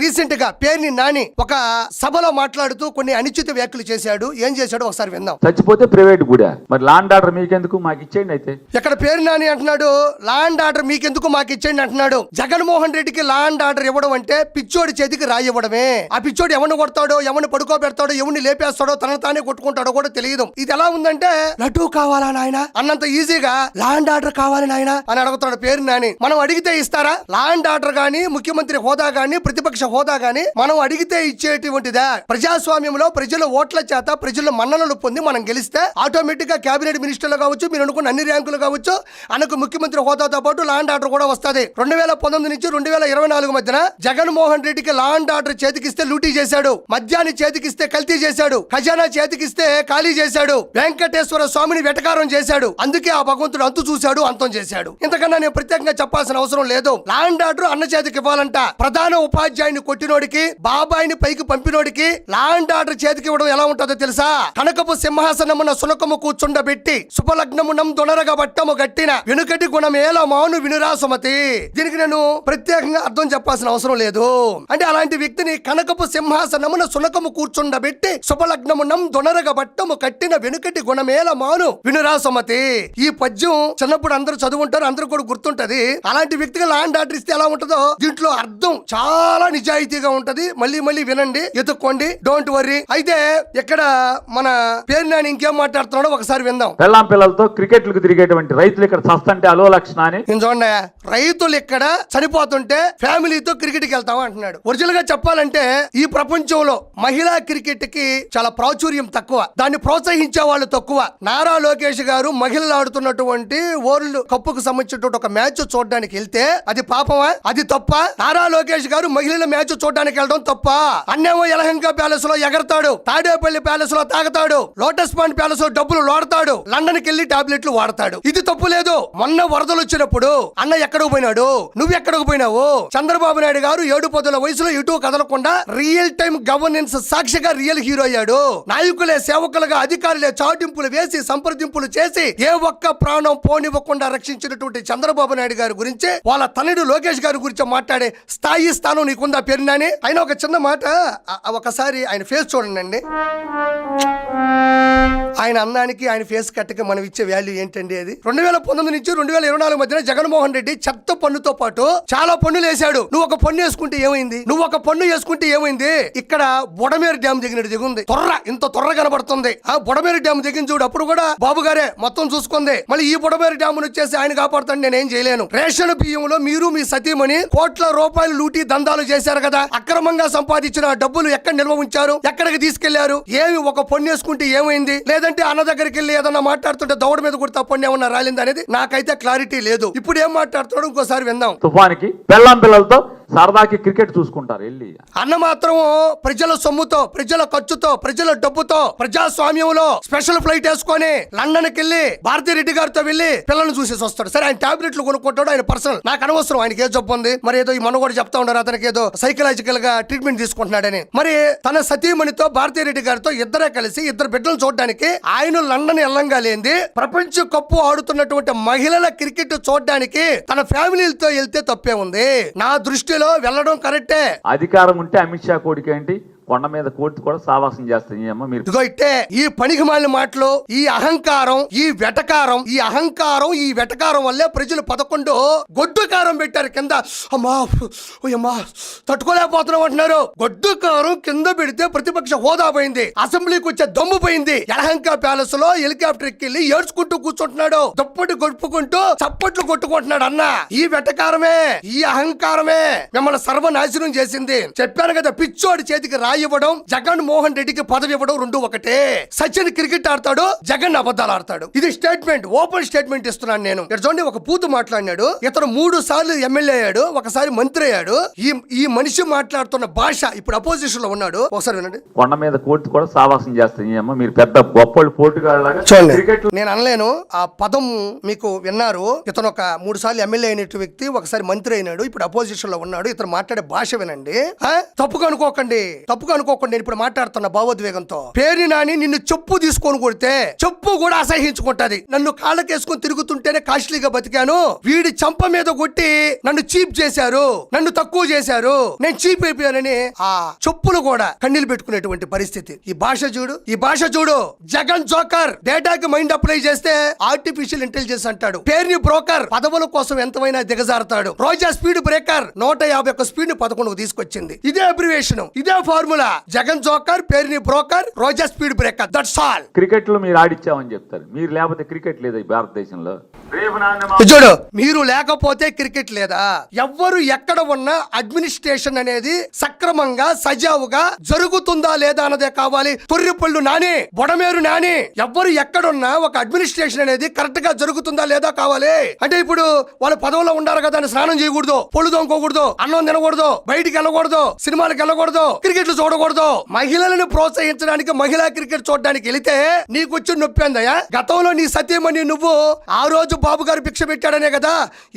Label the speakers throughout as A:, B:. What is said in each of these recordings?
A: రీసెంట్గా పేరుని నాని ఒక సభలో మాట్లాడుతూ కొన్ని అనిశ్చిత వ్యాఖ్యలు చేశాడు. ఏం చేశాడో ఒకసారి విందాం.
B: చచ్చిపోతే ప్రైవేట్ కూడా మరి లాండ్ ఆర్డర్ మీకెందుకు? మాకు ఇచ్చేయండి అయితే.
A: ఇక్కడ పేరు నాని అంటున్నాడు? లా అండ్ ఆర్డర్ మీకెందుకు? మాకు ఇచ్చేయండి అంటున్నాడు. జగన్మోహన్ రెడ్డికి లా అండ్ ఆర్డర్ ఇవ్వడం అంటే పిచ్చోడి చేతికి రాయి ఇవ్వడమే ఆ పిచ్చోడు ఎవరిని కొడతాడో ఎవరిని పడుకోబెడతాడో ఎవరిని లేపేస్తాడో తనను తానే కొట్టుకుంటాడో కూడా తెలియదు. ఇది ఎలా ఉందంటే లడ్డు కావాలా నాయన? అన్నంత ఈజీగా లా అండ్ ఆర్డర్ కావాలి నాయన? అని అడుగుతాడు పేరు నాని. మనం అడిగితే ఇస్తారా? లా అండ్ ఆర్డర్ గాని ముఖ్యమంత్రి హోదా గాని ప్రతిపక్ష హోదా గాని మనం అడిగితే ఇచ్చేటువంటిదా? ప్రజాస్వామ్యంలో ప్రజల ఓట్ల చేత ప్రజల మన్ననలు పొంది మనం గెలిస్తే ఆటోమేటిక్గా కేబినెట్ మినిస్టర్లు కావచ్చు మీరు అనుకున్న అన్ని ర్యాంకులు కావచ్చు అనకు ముఖ్యమంత్రి హోదాతో పాటు లాండ్ ఆర్డర్ కూడా వస్తది. రెండు వేల పంతొమ్మిది నుంచి రెండు వేల ఇరవై నాలుగు మధ్యన జగన్మోహన్ రెడ్డికి లాండ్ ఆర్డర్ చేతికిస్తే లూటీ చేశాడు మద్యాన్ని చేతికిస్తే కల్తీ చేశాడు ఖజానా చేతికిస్తే ఖాళీ చేశాడు వెంకటేశ్వర స్వామిని వెటకారం చేశాడు. అందుకే ఆ భగవంతుడు అంతు చూశాడు అంతం చేశాడు. ఇంతకన్నా నేను ప్రత్యేకంగా చెప్పాల్సిన అవసరం లేదు. లాండ్ ఆర్డర్ అన్న చేతికి ఇవ్వాలంట. ప్రధాన ఉపాధ్యాయుని కొట్టినోడికి బాబాయిని పైకి పంపినోడికి లాండ్ ఆర్డర్ చేతికి ఇవ్వడం ఎలా ఉంటుందో తెలుసా? కనకపు సింహాసనమున సునకము కూర్చుండబెట్టి శుభలగ్నమునం దొనరగ బట్టము గట్టిన వెనుకటి గుణమేల మాను వినురా సుమతి దీనికి నేను ప్రత్యేకంగా అర్థం చెప్పాల్సిన అవసరం లేదు. అంటే అలాంటి వ్యక్తిని కనకపు సింహాసనమున సునకము కూర్చుండబెట్టి శుభలగ్నమునం దొనరగ బట్టము కట్టిన వెనుకటి గుణమేల మాను వినురా సుమతి ఈ పద్యం చిన్నప్పుడు అందరూ చదువుంటారు అందరూ కూడా గుర్తుంటది. అలాంటి వ్యక్తిగా లాండ్ ఆర్డర్ ఇస్తే ఎలా ఉంటుందో దీంట్లో అర్థం చాలా నిజాయితీగా ఉంటది. మళ్ళీ మళ్ళీ వినండి ఎత్తుక్కోండి. డోంట్ వర్రీ అయితే ఇక్కడ మన పేరు నాని ఇంకేం మాట్లాడుతున్నాడో ఒకసారి విందాం.
B: పెళ్ళాం పిల్లలతో క్రికెట్లకు తిరిగేటువంటి రైతులు ఇక్కడ చస్తంటే అలో లక్షణ అని.
A: చూడండి రైతులు ఇక్కడ చనిపోతుంటే ఫ్యామిలీతో క్రికెట్కి వెళ్తాం అంటున్నాడు. ఒరిజినల్గా చెప్పాలంటే ఈ ప్రపంచంలో మహిళా క్రికెట్కి చాలా ప్రాచుర్యం తక్కువ. దాన్ని ప్రోత్సహించే వాళ్ళు తక్కువ. నారా లోకేష్ గారు మహిళలు ఆడుతున్నటువంటి వరల్డ్ కప్పుకు సంబంధించినటువంటి ఒక మ్యాచ్ చూడడానికి వెళ్తే అది పాపమా? అది తప్ప? నారా లోకేష్ గారు మహిళల మ్యాచ్ చూడడానికి వెళ్ళడం తప్ప. అన్నేమో యలహంక ప్యాలెస్లో ఎగరతాడు తాడేపల్లి ప్యాలెస్లో తాగతాడు లోటస్ పాండ్ ప్యాలెస్లో డబ్బులు లోడతాడు లండన్కి వెళ్ళి టాబ్లెట్లు వాడతాడు. ఇది తప్పు లేదు. మొన్న వరదలు వచ్చినప్పుడు అన్న ఎక్కడికి పోయినాడు? నువ్వు ఎక్కడికి పోయినావు? చంద్రబాబు నాయుడు గారు ఏడు పదుల వయసులో ఇటు కదలకుండా రియల్ టైం గవర్నెన్స్ సాక్షిగా రియల్ హీరో అయ్యాడు. నాయకులే సేవకులుగా అధికారులే చాటింపులు వేసి సంప్రదింపులు చేసి ఏ ఒక్క ప్రాణం పోనివ్వకుండా రక్షించినటువంటి చంద్రబాబు నాయుడు గారి గురించి వాళ్ళ తనయుడు లోకేష్ గారి గురించి మాట్లాడే స్థాయి స్థానం నీకుందా పేరు పేరునాని ఆయన ఒక చిన్న మాట ఒకసారి ఆయన ఫేస్ చూడండి అండి ఆయన అందానికి ఆయన ఫేస్ కట్టకి మనం ఇచ్చే వాల్యూ ఏంటండి అది? రెండు వేల పంతొమ్మిది నుంచి రెండు వేల ఇరవై నాలుగు మధ్యన జగన్మోహన్ రెడ్డి చెత్త పన్నుతో పాటు చాలా పన్నులు వేశాడు. నువ్వు ఒక పన్ను వేసుకుంటే ఏమైంది? నువ్వు ఒక పన్ను వేసుకుంటే ఏమైంది? ఇక్కడ బుడమేరు డ్యామ్ దిగినట్టు దిగుంది. తొర్ర ఇంత తొర్ర కనబడుతుంది. ఆ బుడమేరు డ్యామ్ దిగిన చూడు అప్పుడు కూడా బాబు గారే మొత్తం చూసుకుంది. మళ్ళీ ఈ బుడమేరు డ్యామ్ వచ్చేసి ఆయన కాపాడుతాను నేనేం చేయలేను. రేషన్ బియ్యంలో మీరు మీ సతీమణి కోట్ల రూపాయలు లూటీ దందాలు చేశారు. కదా? అక్రమంగా సంపాదించిన డబ్బులు ఎక్కడ నిల్వ ఉంచారు? ఎక్కడికి తీసుకెళ్ళారు? ఏమి ఒక పొన్నేసుకుంటే వేసుకుంటే ఏమైంది? లేదంటే అన్న దగ్గరికి వెళ్ళి ఏదన్నా మాట్లాడుతుంటే దౌడ మీద కూడా పన్ను ఏమన్నా రాలింది అనేది నాకైతే క్లారిటీ లేదు. ఇప్పుడు ఏం మాట్లాడుతున్నాడు ఇంకోసారి విందాం.
B: తుఫానికి బెల్లం పిల్లలతో సరదాకి క్రికెట్ చూసుకుంటారు వెళ్ళి.
A: అన్న మాత్రం ప్రజల సొమ్ముతో ప్రజల ఖర్చుతో ప్రజల డబ్బుతో ప్రజాస్వామ్యంలో స్పెషల్ ఫ్లైట్ వేసుకొని లండన్కి వెళ్ళి భారతీ రెడ్డి గారితో వెళ్ళి పిల్లల్ని చూసేసి వస్తాడు. సరే ఆయన టాబ్లెట్లు కొనుక్కుంటాడు ఆయన పర్సనల్ నాకు అనవసరం ఆయనకి ఏ జబ్బు ఉంది. మరి ఏదో ఈ మన కూడా చెప్తా ఉన్నారు అతనికి ఏదో సైకలాజికల్గా ట్రీట్మెంట్ తీసుకుంటున్నాడని. మరి తన సతీమణితో భారతీ రెడ్డి గారితో ఇద్దరే కలిసి ఇద్దరు బిడ్డలు చూడడానికి ఆయన లండన్ ఎల్లంగా లేని ప్రపంచ కప్పు ఆడుతున్నటువంటి మహిళల క్రికెట్ చూడడానికి తన ఫ్యామిలీలతో వెళ్తే తప్పే ఉంది. నా దృష్టి దృష్టిలో వెళ్ళడం కరెక్టే.
B: అధికారం ఉంటే అమిత్ షా కోడికేంటి కొండ మీద కోర్టు కూడా సావాసం చేస్తాయి అమ్మ మీరు.
A: ఇదిగో ఇట్టే ఈ పనికి మాలిన మాటలు ఈ అహంకారం ఈ వెటకారం ఈ అహంకారం ఈ వెటకారం వల్లే ప్రజలు పదకొండు గొడ్డుకారం పెట్టారు కింద. అమ్మా అమ్మా తట్టుకోలేకపోతున్నాం అంటున్నారు. గొడ్డుకారం కింద పెడితే ప్రతిపక్ష హోదా పోయింది. అసెంబ్లీకి వచ్చే దమ్ము పోయింది. యలహంక ప్యాలెస్లో హెలికాప్టర్ ఎక్కి ఏడ్చుకుంటూ కూర్చుంటున్నాడు. దుప్పటి గొడుపుకుంటూ చప్పట్లు కొట్టుకుంటున్నాడు అన్న. ఈ వెటకారమే ఈ అహంకారమే మిమ్మల్ని సర్వనాశనం చేసింది. చెప్పాను కదా పిచ్చోడి చేతికి రాయి ఇవ్వడం జగన్ మోహన్ రెడ్డికి పదవి ఇవ్వడం రెండు ఒకటే. సచిన్ క్రికెట్ ఆడతాడు జగన్ అబద్ధాలు ఆడతాడు. ఇది స్టేట్మెంట్ ఓపెన్ స్టేట్మెంట్ ఇస్తున్నాను నేను. ఇక్కడ చూడండి ఒక పూతు మాట్లాడినాడు. ఇతను మూడు సార్లు ఎమ్మెల్యే అయ్యాడు ఒకసారి మంత్రి అయ్యాడు. ఈ ఈ మనిషి మాట్లాడుతున్న భాష ఇప్పుడు అపోజిషన్లో ఉన్నాడు. ఒకసారి వినండి.
B: కొండ మీద కోర్టు కూడా సావాసం అమ్మ మీరు పెద్ద గొప్పలు పోటుగాళ్ళగా
A: చూడండి. నేను అనలేను. ఆ పదం మీకు విన్నారు. ఇతను ఒక మూడు సార్లు ఎమ్మెల్యే అయినట్టు వ్యక్తి ఒకసారి మంత్రి అయినాడు. ఇప్పుడు అపోజిషన్లో ఉన్నాడు. ఇతను మాట్లాడే భాష వినండి. ఆ? తప్పుగా అనుకోకండి. తప్పుగా తప్పుగా అనుకోకుండా నేను ఇప్పుడు మాట్లాడుతున్న భావోద్వేగంతో. పేరు నాని నిన్ను చెప్పు తీసుకొని కొడితే చెప్పు కూడా అసహించుకుంటది. నన్ను కాళ్ళకేసుకొని తిరుగుతుంటేనే కాస్ట్లీగా బతికాను. వీడి చంప మీద కొట్టి నన్ను చీప్ చేశారు. నన్ను తక్కువ చేశారు. నేను చీప్ అయిపోయానని ఆ చెప్పులు కూడా కన్నీళ్ళు పెట్టుకునేటువంటి పరిస్థితి. ఈ భాష చూడు ఈ భాష చూడు. జగన్ జోకర్ డేటాకి మైండ్ అప్లై చేస్తే ఆర్టిఫిషియల్ ఇంటెలిజెన్స్ అంటాడు. పేరుని బ్రోకర్ పదవుల కోసం ఎంతమైనా దిగజారుతాడు. రోజా స్పీడ్ బ్రేకర్ నూట యాభై ఒక్క స్పీడ్ని పదకొండుకు తీసుకొచ్చింది. ఇదే అబ్రివేషన్ ఇదే ఫార్ములా. జగన్ జోకర్ పేరుని broker Roja speed breaker. That's all
B: క్రికెట్లో మీరు ఆడిచ్చామని చెప్తారు. మీరు లేకపోతే క్రికెట్ లేదు ఈ భారతదేశంలో?
A: చూడు మీరు లేకపోతే క్రికెట్ లేదా? ఎవ్వరు ఎక్కడ ఉన్నా అడ్మినిస్ట్రేషన్ అనేది సక్రమంగా సజావుగా జరుగుతుందా లేదా అన్నదే కావాలి. తొర్రిపళ్ళు నాని బొడమేరు నాని ఎవ్వరు ఎక్కడున్నా ఒక అడ్మినిస్ట్రేషన్ అనేది కరెక్ట్గా జరుగుతుందా లేదా కావాలి. అంటే ఇప్పుడు వాళ్ళు పదవులో ఉండారు కదా అని స్నానం చేయకూడదు పొళ్ళు తోముకోకూడదు అన్నం తినకూడదు బయటికి వెళ్ళకూడదు సినిమాలకు వెళ్ళకూడదు క్రికెట్లు చూడకూడదు. మహిళలను ప్రోత్సహించడానికి మహిళా క్రికెట్ చూడడానికి వెళితే నీకు వచ్చి నొప్పి అందయా గతంలో నీ సత్యమని నువ్వు ఆ రోజు బాబు గారు భిక్ష పెట్టాడనే కదా?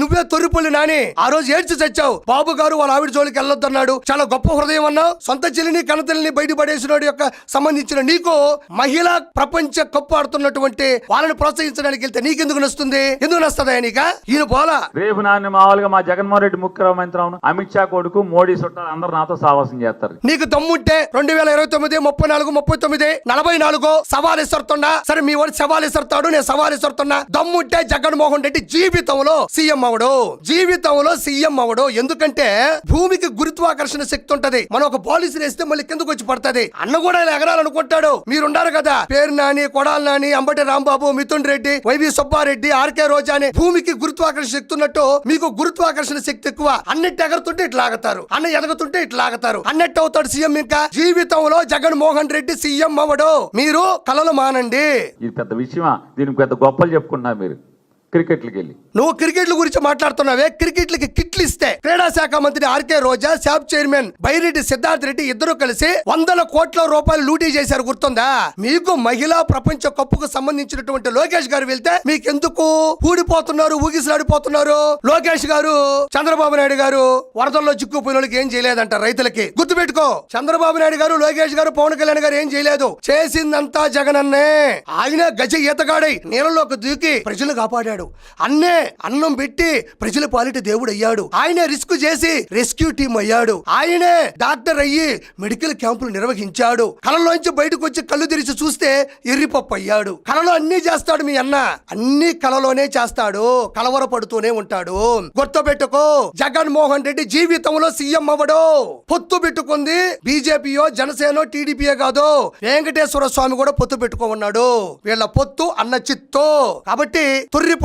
A: నువ్వే తొర్రిపల్లి నాని. ఆ రోజు ఏడ్చి చచ్చావు. బాబు గారు వాళ్ళ ఆవిడ జోలికి వెళ్ళొద్దన్నాడు. చాలా గొప్ప హృదయం అన్నావు. సొంత చెల్లిని కనతల్లిని బయట పడేసినోడి యొక్క సంబంధించిన నీకు మహిళా ప్రపంచ కప్పు ఆడుతున్నటువంటి వాళ్ళని ప్రోత్సహించడానికి వెళ్తే నీకెందుకు నస్తుంది ఎందుకు నస్తుందా నీక? ఈయన పోలా
B: రేపు నాన్న మామూలుగా మా జగన్మోహన్ రెడ్డి ముఖ్యమంత్రి అమిత్ షా కొడుకు మోడీ చుట్టాలు అందరు నాతో సావాసం చేస్తారు.
A: నీకు దమ్ముంటే రెండు వేల ఇరవై తొమ్మిది ముప్పై నాలుగు ముప్పై తొమ్మిది నలభై నాలుగు సవాలు ఇస్తున్నా సరే మీ వాడు సవాలు ఇస్తాడు నేను సవాలు ఇస్తున్నా దమ్ముంటే జగన్మోహన్ రెడ్డి జీవితంలో సీఎం అవడు జీవితంలో సీఎం అవడు ఎందుకంటే భూమికి గురుత్వాకర్షణ శక్తి ఉంటది. మనం ఒక పాలసీ వేస్తే మళ్ళీ కిందకు వచ్చి పడుతుంది. అన్న కూడా ఇలా ఎగరాలనుకుంటాడు. మీరున్నారు కదా పేరు నాని కొడాలి నాని అంబటి రాంబాబు మిథున్ రెడ్డి వైవి సుబ్బారెడ్డి ఆర్కే రోజా అని భూమికి గురుత్వాకర్షణ శక్తి ఉన్నట్టు మీకు గురుత్వాకర్షణ శక్తి ఎక్కువ. అన్నట్టు ఎగరుతుంటే ఇట్లా ఆగతారు అన్న ఎదగుతుంటే ఇట్లా ఆగతారు అన్నట్టు అవుతాడు సీఎం ఇంకా జీవితంలో జగన్ మోహన్ రెడ్డి సీఎం అవ్వడు. మీరు కలలు మానండి.
B: ఇది పెద్ద విషయమా? దీనికి పెద్ద గొప్పలు చెప్పుకున్నా మీరు. క్రికెట్లకి వెళ్ళి
A: నువ్వు క్రికెట్ల గురించి మాట్లాడుతున్నావే? క్రికెట్లకి కిట్లు ఇస్తే క్రీడా శాఖ మంత్రి RK Roja SAAP chairman Byreddy Siddharth Reddy ఇద్దరు కలిసి వందల కోట్ల రూపాయలు లూటీ చేశారు. గుర్తుందా? మీకు మహిళా ప్రపంచ కప్పుకు సంబంధించినటువంటి లోకేష్ గారు వెళ్తే మీకెందుకు? ఊడిపోతున్నారు ఊగిసలాడిపోతున్నారు. లోకేష్ గారు చంద్రబాబు నాయుడు గారు వరదల్లో చిక్కుపోయిన వాళ్ళకి ఏం చేయలేదంట రైతులకి. గుర్తుపెట్టుకో చంద్రబాబు నాయుడు గారు లోకేష్ గారు పవన్ కళ్యాణ్ గారు ఏం చేయలేదు. చేసిందంతా జగనన్నే. ఆయన గజ ఈతగాడై నీళ్ళలోకి దూకి ప్రజలు కాపాడాడు. అన్నే అన్నం పెట్టి ప్రజల పాలిట దేవుడు అయ్యాడు ఆయనే రిస్క్ చేసి రెస్క్యూ టీం అయ్యాడు. ఆయనే డాక్టర్ అయ్యి మెడికల్ క్యాంపులు నిర్వహించాడు. కళలోంచి బయటకు వచ్చి కళ్ళు తెరిచి చూస్తే ఎర్రిపప్పు అయ్యాడు కళలో అన్ని చేస్తాడు మీ అన్న. అన్ని కళలోనే చేస్తాడు. కలవరపడుతూనే ఉంటాడు. గుర్తుపెట్టుకో జగన్ మోహన్ రెడ్డి జీవితంలో సీఎం అవ్వడు. పొత్తు పెట్టుకుంది బీజేపీయో జనసేనో టీడీపీయో కాదు వెంకటేశ్వర స్వామి కూడా పొత్తు పెట్టుకో ఉన్నాడు వీళ్ళ పొత్తు అన్న చిత్తో. కాబట్టి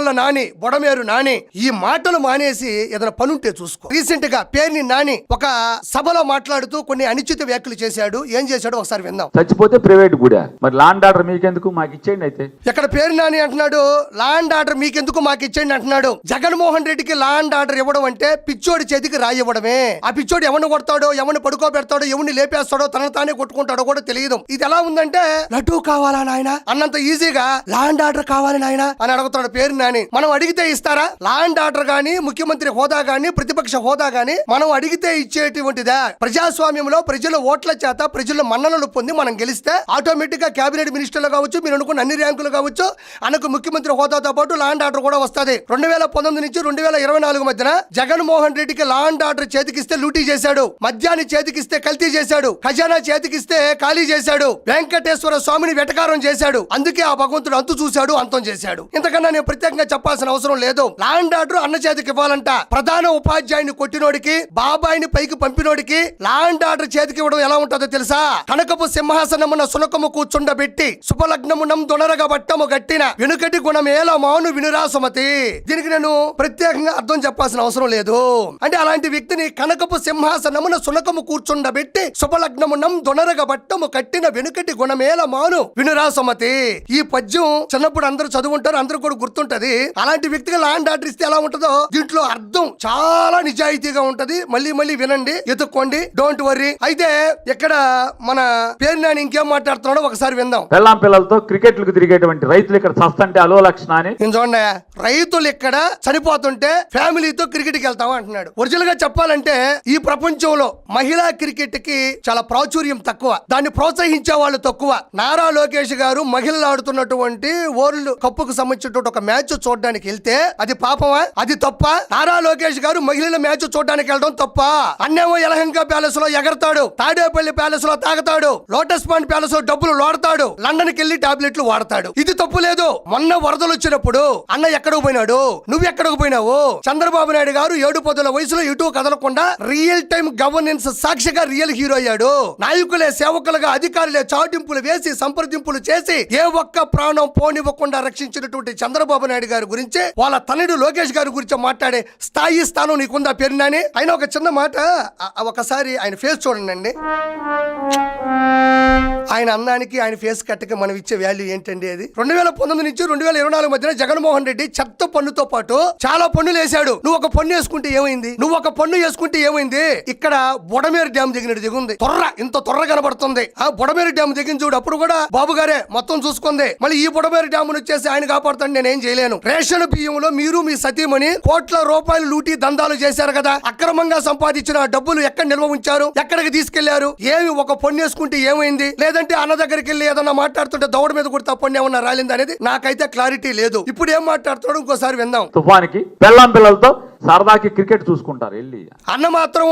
A: తొర్రిపొల్ల నాని బొడమేరు నాని ఈ మాటలు మానేసి ఏదైనా పనుంటే చూసుకో. రీసెంట్గా పేర్ని నాని ఒక సభలో మాట్లాడుతూ కొన్ని అనుచిత వ్యాఖ్యలు చేశాడు. ఏం చేశాడో ఒకసారి విందాం.
B: చచ్చిపోతే ప్రైవేట్ గుడా? మరి లాండ్ ఆర్డర్ మీకెందుకు? మాకు ఇచ్చేయండి అయితే.
A: ఇక్కడ పేరు నాని అంటున్నాడు? లాండ్ ఆర్డర్ మీకెందుకు? మాకు ఇచ్చేయండి అంటున్నాడు. జగన్మోహన్ రెడ్డికి లాండ్ ఆర్డర్ ఇవ్వడం అంటే పిచ్చోడి చేతికి రాయి ఇవ్వడమే ఆ పిచ్చోడు ఎవరిని కొడతాడో ఎవరిని పడుకోబెడతాడో ఎవరిని లేపేస్తాడో తనను తానే కొట్టుకుంటాడో కూడా తెలియదు. ఇది ఎలా ఉందంటే లడ్డు కావాలా నాయన? అన్నంత ఈజీగా లాండ్ ఆర్డర్ కావాలి నాయన? అని అడుగుతాడు పేరు నాని. మనం అడిగితే ఇస్తారా? లాండ్ ఆర్డర్ గాని ముఖ్యమంత్రి హోదా గాని ప్రతిపక్ష హోదా గాని మనం అడిగితే ఇచ్చేటువంటిదా? ప్రజాస్వామ్యంలో ప్రజల ఓట్ల చేత ప్రజల మన్ననలు పొంది మనం గెలిస్తే ఆటోమేటిక్గా కేబినెట్ మినిస్టర్లు కావచ్చు మీరు అనుకున్న అన్ని ర్యాంకులు కావచ్చు అనకు ముఖ్యమంత్రి హోదాతో పాటు లాండ్ ఆర్డర్ కూడా వస్తుంది. రెండు వేల పంతొమ్మిది నుంచి రెండు వేల ఇరవై నాలుగు మధ్యన జగన్మోహన్ రెడ్డికి లాండ్ ఆర్డర్ చేతికిస్తే లూటీ చేశాడు. మద్యాన్ని చేతికిస్తే కల్తీ చేశాడు. ఖజానా చేతికిస్తే ఖాళీ చేశాడు. వెంకటేశ్వర స్వామిని వెటకారం చేశాడు. అందుకే ఆ భగవంతుడు అంతు చూశాడు అంతం చేశాడు. ఇంతకన్నా నేను ప్రత్యేకంగా చెప్పాల్సిన అవసరం లేదు. లాండ్ ఆర్డర్ అన్న చేతికి ఇవ్వాలంట. ప్రధాన ఉపాధ్యాయుని కొట్టినోడికి బాబాయిని పైకి పంపినోడికి లాండ్ ఆర్డర్ చేతికి ఇవ్వడం ఎలా ఉంటుందో తెలుసా? కనకపు సింహాసనమున సునకము కూర్చుండబెట్టి శుభలగ్నమునం దొనరగ బట్టము గట్టిన వెనుకటి గుణమేల మాను వినురా సుమతి దీనికి నేను ప్రత్యేకంగా అర్థం చెప్పాల్సిన అవసరం లేదు. అంటే అలాంటి వ్యక్తిని కనకపు సింహాసనమున సునకము కూర్చుండబెట్టి శుభలగ్నమునం దొనరగ బట్టము కట్టిన వెనుకటి గుణమేల మాను వినురా సుమతి ఈ పద్యం చిన్నప్పుడు అందరూ చదువుంటారు అందరూ కూడా గుర్తుంటది. మరి అలాంటి వ్యక్తిగా ల్యాండ్ ఆర్డర్ ఇస్తే ఎలా ఉంటుందో దీంట్లో అర్థం చాలా నిజాయితీగా ఉంటది. మళ్ళీ మళ్ళీ వినండి ఎత్తుక్కోండి డోంట్ వర్రీ అయితే ఇక్కడ మన పేరు నేను ఇంకేం మాట్లాడుతున్నాడో ఒకసారి విందాం.
B: పెళ్ళాం పిల్లలతో క్రికెట్లకు తిరిగేటువంటి రైతులు ఇక్కడ చస్తంటే అలో లక్షణ అని.
A: నేను చూడండి రైతులు ఇక్కడ చనిపోతుంటే ఫ్యామిలీతో క్రికెట్కి వెళ్తాం అంటున్నాడు. ఒరిజినల్గా చెప్పాలంటే ఈ ప్రపంచంలో మహిళా క్రికెట్కి చాలా ప్రాచుర్యం తక్కువ. దాన్ని ప్రోత్సహించే వాళ్ళు తక్కువ. నారా లోకేష్ గారు మహిళలు ఆడుతున్నటువంటి వరల్డ్ కప్పుకు సంబంధించినటువంటి ఒక మ్యాచ్ చూడడానికి వెళ్తే అది పాపమా? అది తప్ప? నారా లోకేష్ గారు మహిళల మ్యాచ్ చూడడానికి వెళ్ళడం తప్ప? అన్నేమో యలహంక ప్యాలెస్లో ఎగరతాడు తాడేపల్లి ప్యాలెస్లో తాగతాడు లోటస్ పాండ్ ప్యాలెస్లో డబ్బులు లోడతాడు లండన్కి టాబ్లెట్లు వాడతాడు. ఇది తప్పు లేదు. మొన్న వరదలు వచ్చినప్పుడు అన్న ఎక్కడికి పోయినాడు? నువ్వు ఎక్కడికి పోయినావు? చంద్రబాబు నాయుడు గారు ఏడు పదుల వయసులో ఇటు కదలకుండా రియల్ టైం గవర్నెన్స్ సాక్షిగా రియల్ హీరో అయ్యాడు. నాయకులే సేవకులుగా అధికారులే చాటింపులు వేసి సంప్రదింపులు చేసి ఏ ఒక్క ప్రాణం పోనివ్వకుండా రక్షించినటువంటి చంద్రబాబు నాయుడు గారి గురించి వాళ్ళ తనయుడు లోకేష్ గారి గురించి మాట్లాడే స్థాయి స్థానం నీకుందా పేరునాని ఆయన ఒక చిన్న మాట ఒకసారి ఆయన ఫేస్ చూడండి అండి ఆయన అందానికి ఆయన ఫేస్ కట్టకి మనం ఇచ్చే వాల్యూ ఏంటండి అది? రెండు వేల పంతొమ్మిది నుంచి రెండు వేల ఇరవై నాలుగు మధ్యన జగన్మోహన్ రెడ్డి చెత్త పన్నుతో పాటు చాలా పన్నులు వేశాడు. నువ్వు ఒక పన్ను వేసుకుంటే ఏమైంది? నువ్వు ఒక పన్ను వేసుకుంటే ఏమైంది? ఇక్కడ బుడమేరు డ్యామ్ దిగినట్టు దిగుంది తొర్ర ఇంత తొర్ర కనబడుతుంది. ఆ బుడమేరు డ్యామ్ దిగిన చూడు అప్పుడు కూడా బాబు గారే మొత్తం చూసుకుంది. మళ్ళీ ఈ బుడమేరు డ్యామ్ వచ్చేసి ఆయన కాపాడుతాను నేనేం చేయలేను. రేషన్ బియ్యంలో మీరు మీ సతీమణి కోట్ల రూపాయలు లూటీ దందాలు చేశారు కదా? అక్రమంగా సంపాదించిన డబ్బులు ఎక్కడ నిల్వ ఉంచారు? ఎక్కడికి తీసుకెళ్ళారు? ఏమి ఒక పన్ను వేసుకుంటే ఏమైంది? లేదా లేదంటే అన్న దగ్గరికి వెళ్ళి ఏదన్నా మాట్లాడుతుంటే దౌడ మీద కూడా పన్ను ఏమన్నా రాలింది అనేది నాకైతే క్లారిటీ లేదు. ఇప్పుడు ఏం మాట్లాడుతున్నాడు ఇంకోసారి విందాం.
B: తుఫానికి పెళ్ళాం పిల్లలతో సరదాకి క్రికెట్ చూసుకుంటారు వెళ్ళి.
A: అన్న మాత్రం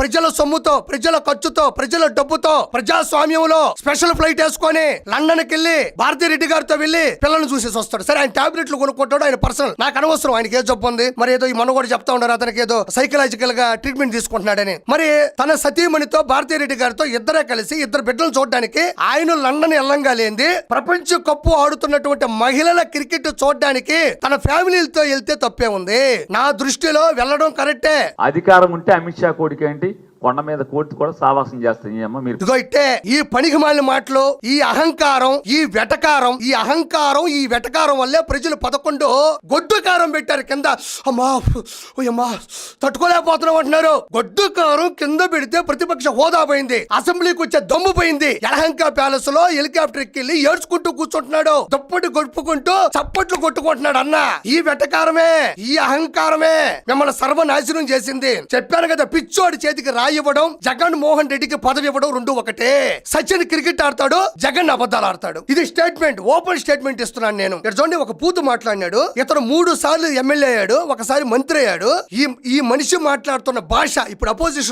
A: ప్రజల సొమ్ముతో ప్రజల ఖర్చుతో ప్రజల డబ్బుతో ప్రజాస్వామ్యంలో స్పెషల్ ఫ్లైట్ వేసుకొని లండన్కి వెళ్ళి భారతీ రెడ్డి గారితో వెళ్ళి పిల్లల్ని చూసేసి వస్తాడు. సరే ఆయన టాబ్లెట్లు కొనుక్కుంటాడు ఆయన పర్సనల్. నాకు అనవసరం ఆయనకి ఏ జబ్బు ఉంది. మరి ఏదో ఈ మన కూడా చెప్తా ఉన్నారు అతనికి ఏదో సైకలాజికల్గా ట్రీట్మెంట్ తీసుకుంటున్నాడని. మరి తన సతీమణితో భారతీ రెడ్డి గారితో ఇద్దరే కలిసి ఇద్దరు బిడ్డలు చూడడానికి ఆయన లండన్ ఎల్లంగా లేని ప్రపంచ కప్పు ఆడుతున్నటువంటి మహిళల క్రికెట్ చూడడానికి తన ఫ్యామిలీలతో వెళ్తే తప్పే ఉంది. నా దృష్టి దృష్టిలో వెళ్ళడం కరెక్టే.
B: అధికారం ఉంటే అమిత్ షా కోడికేంటి? కొండ మీద కోర్టు కూడా సావాసం చేస్తుంది అమ్మ మీరు.
A: ఇదిగో ఇట్టే ఈ పనికి మాలిన మాటలు ఈ అహంకారం ఈ వెటకారం ఈ అహంకారం ఈ వెటకారం వల్లే ప్రజలు పదకొండు గొడ్డుకారం పెట్టారు కింద. అమ్మా అమ్మా తట్టుకోలేకపోతున్నాం అంటున్నారు. గొడ్డుకారం కింద పెడితే ప్రతిపక్ష హోదా పోయింది. అసెంబ్లీకి వచ్చే దమ్ము పోయింది. యలహంక ప్యాలెస్లో హెలికాప్టర్ ఎక్కి ఏడ్చుకుంటూ కూర్చుంటున్నాడు. దుప్పటి గొడుపుకుంటూ చప్పట్లు కొట్టుకుంటున్నాడు అన్న. ఈ వెటకారమే ఈ అహంకారమే మిమ్మల్ని సర్వనాశనం చేసింది. చెప్పాను కదా పిచ్చోడి చేతికి రాయి ఇవ్వడం జగన్ మోహన్ రెడ్డికి పదవి ఇవ్వడం రెండు ఒకటే. సచిన్ క్రికెట్ ఆడతాడు జగన్ అబద్ధాలు ఆడతాడు. ఇది స్టేట్మెంట్ ఓపెన్ స్టేట్మెంట్ ఇస్తున్నాను నేను. ఇక్కడ చూడండి ఒక పూతు మాట్లాడినాడు ఇతను మూడు సార్లు ఎమ్మెల్యే అయ్యాడు ఒకసారి మంత్రి అయ్యాడు. ఈ ఈ మనిషి మాట్లాడుతున్న భాష ఇప్పుడు అపోజిషన్